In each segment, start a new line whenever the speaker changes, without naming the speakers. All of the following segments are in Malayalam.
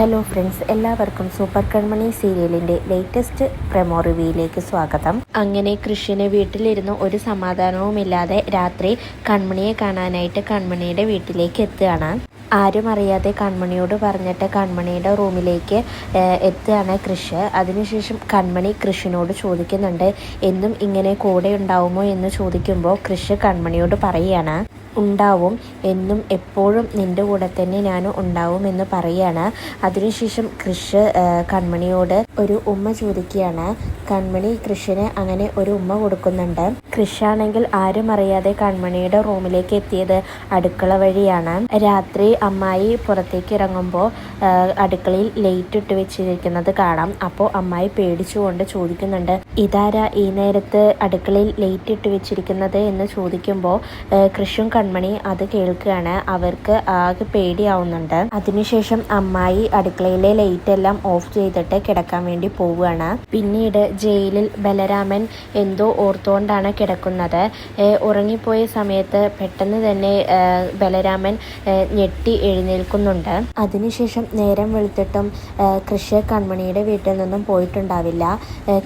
ഹലോ ഫ്രണ്ട്സ് എല്ലാവർക്കും സൂപ്പർ കൺമണി സീരിയലിന്റെ ലേറ്റസ്റ്റ് പ്രമോ റിവ്യൂയിലേക്ക് സ്വാഗതം. അങ്ങനെ കൃഷിന് വീട്ടിലിരുന്ന് ഒരു സമാധാനവുമില്ലാതെ രാത്രി കൺമണിയെ കാണാനായിട്ട് കൺമണിയുടെ വീട്ടിലേക്ക് എത്തുകയാണ്. ആരും അറിയാതെ കൺമണിയോട് പറഞ്ഞിട്ട് കൺമണിയുടെ റൂമിലേക്ക് എത്തുകയാണ് കൃഷ്. അതിനുശേഷം കൺമണി കൃഷിനോട് ചോദിക്കുന്നുണ്ട് എന്നും ഇങ്ങനെ കൂടെ ഉണ്ടാവുമോ? എന്ന് ചോദിക്കുമ്പോൾ കൃഷ് കൺമണിയോട് പറയുകയാണ്. ഉണ്ടാവും എന്നും എപ്പോഴും നിന്റെ കൂടെ തന്നെ ഞാൻ ഉണ്ടാവും എന്ന് പറയാണ്. അതിനുശേഷം കൃഷ് കൺമണിയോട് ഒരു ഉമ്മ ചോദിക്കുകയാണ്. കൺമണി കൃഷിന് അങ്ങനെ ഒരു ഉമ്മ കൊടുക്കുന്നുണ്ട്. കൃഷാണെങ്കിൽ ആരും അറിയാതെ കൺമണിയുടെ റൂമിലേക്ക് എത്തിയത് അടുക്കള വഴിയാണ്. രാത്രി അമ്മായി പുറത്തേക്ക് ഇറങ്ങുമ്പോൾ അടുക്കളയിൽ ലൈറ്റ് ഇട്ട് വെച്ചിരിക്കുന്നത് കാണാം. അപ്പോൾ അമ്മായി പേടിച്ചുകൊണ്ട് ചോദിക്കുന്നുണ്ട് ഇതാരാ ഈ നേരത്ത് അടുക്കളയിൽ ലൈറ്റ് ഇട്ട് വെച്ചിരിക്കുന്നത്? എന്ന് ചോദിക്കുമ്പോൾ കൃഷും കൺമണി അത് കേൾക്കുകയാണ്. അവർക്ക് ആകെ പേടിയാവുന്നുണ്ട്. അതിനുശേഷം അമ്മായി അടുക്കളയിലെ ലൈറ്റ് എല്ലാം ഓഫ് ചെയ്തിട്ട് കിടക്കാൻ വേണ്ടി പോവുകയാണ്. പിന്നീട് ജയിലിൽ ബലരാമൻ എന്തോ ഓർത്തുകൊണ്ടാണ് കിടക്കുന്നത്. ഉറങ്ങിപ്പോയ സമയത്ത് പെട്ടെന്ന് തന്നെ ബലരാമൻ ഞെട്ടി എഴുന്നേൽക്കുന്നുണ്ട്. അതിനുശേഷം നേരം വെളുത്തിട്ടും കൃഷി കൺമണിയുടെ വീട്ടിൽ നിന്നും പോയിട്ടുണ്ടാവില്ല.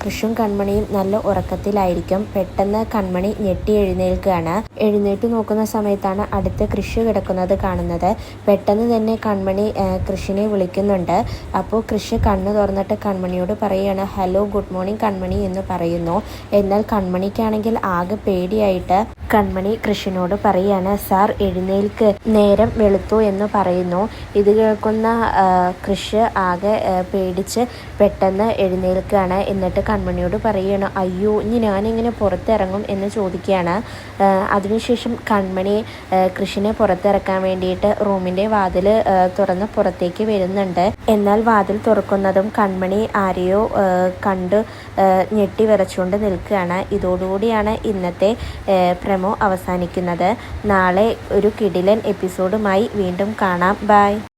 കൃഷും കൺമണിയും നല്ല ഉറക്കത്തിലായിരിക്കും. പെട്ടെന്ന് കൺമണി ഞെട്ടി എഴുന്നേൽക്കുകയാണ്. എഴുന്നേറ്റ് നോക്കുന്ന സമയത്താണ് അടുത്ത് കൃഷി കിടക്കുന്നത് കാണുന്നത്. പെട്ടെന്ന് തന്നെ കൺമണി കൃഷിനെ വിളിക്കുന്നുണ്ട്. അപ്പോൾ കൃഷി കണ്ണു തുറന്നിട്ട് കൺമണിയോട് പറയുകയാണ് ഹലോ ഗുഡ് മോർണിംഗ് കൺമണി എന്ന് പറയുന്നു. എന്നാൽ കൺമണിക്കാണെങ്കിൽ ആകെ പേടിയായിട്ട് കൺമണി കൃഷിനോട് പറയാണ് സാർ എഴുന്നേൽക്ക്. നേരം വെളുത്തു എന്ന് പറയുന്നു. ഇത് കേൾക്കുന്ന കൃഷ് ആകെ പേടിച്ച് പെട്ടെന്ന് എഴുന്നേൽക്കുകയാണ് എന്നിട്ട് കൺമണിയോട് പറയുകയാണ് അയ്യോ ഇനി ഞാനിങ്ങനെ പുറത്തിറങ്ങും എന്ന് ചോദിക്കുകയാണ്. അതിനുശേഷം കൺമണി കൃഷിനെ പുറത്തിറക്കാൻ വേണ്ടിയിട്ട് റൂമിന്റെ വാതിൽ തുറന്ന് പുറത്തേക്ക് വരുന്നുണ്ട്. എന്നാൽ വാതിൽ തുറക്കുന്നതും കൺമണി ആരെയോ കണ്ട് ഞെട്ടി വിറച്ചുകൊണ്ട് നിൽക്കുകയാണ്. ഇതോടുകൂടിയാണ് ഇന്നത്തെ ആ, പ്രമോ അവസാനിക്കുന്നത്. നാളെ ഒരു കിടിലൻ എപ്പിസോഡുമായി വീണ്ടും കാണാം. ബൈ.